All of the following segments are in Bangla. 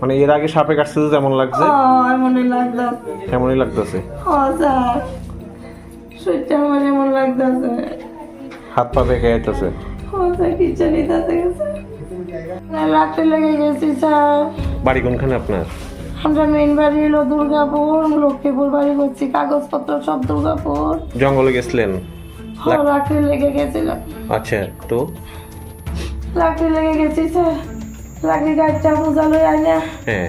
মানে এর আগে সাপে কাটছে যেমন লাগছে এমনই লাগতেছে। হাত পা বেঁকে যাইতেছে রাত্রে লেগে গেছি স্যার। বাড়ি কোনখানে আপনার? আমরা মেন বাড়ি হলো দুর্গাপুর লক্ষ্মীপুর বাড়ি করছি কাগজপত্র সব দুর্গাপুর। জঙ্গলে গেছিলেন? ও রাত্রে লেগে গেছিলাম। আচ্ছা তো? লাকড়ি লেগে গেছি স্যার লাকড়ি গাছটা বোঝালো আইনা। হ্যাঁ।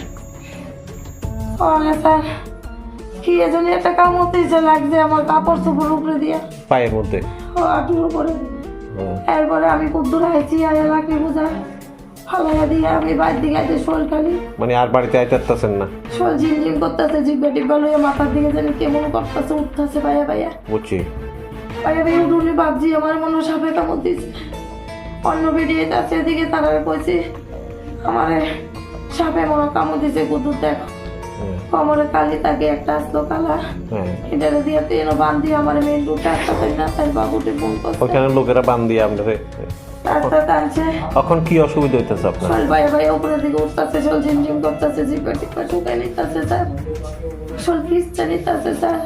স্যার কি এজন্য একটা কামড়তেছে লাগছে আমার কাপড় চোপড় উপরে দিয়ে? পায়ের মধ্যে? ও উপরে। এরপরে আমি কুদ্দুর আইছি আর লাকড়ি বোঝা। ফালাইয়া দিয়ে আমি বাইর দিকে আইতে শোল খালি। মানে আর বাড়িতে আইতারতেছেন না? শোল ঝিনঝিন করতেছে জিব্বা টিব্বা লইয়া মাথার দিকে জানি কেমন করতেছে উঠতেছে পাইয়া পাইয়া বুঝছি। পাইয়া পাইয়া উঠুনি ভাবছি আমার মনে সাপে কামড় দিছে। অন্য বেরিয়ে যাচ্ছে এদিকে তারা কইছে আমার সাপে মনে কামড় দিছে কুদ্দুর দেখো। হ্যাঁ, কোমরে কালি থাকে একটা আসলো কালা। হ্যাঁ। এটারে দিয়ে তেল বান্ধি আমার মেন রুটে একটা না তাই বাবুটি ফোন করছে। ওখানে লোকেরা বান দিয়ে আপনারে রাস্তা টানছে এখন কি অসুবিধা হইতেছে আপনার? ভাই ভাই উপরে দিকে উঠতেছে শোল ঝিমঝিম করতেছে জিপে টিপে শুকাই নিতেছে স্যার। শোল খিস্তে নিতেছে স্যার।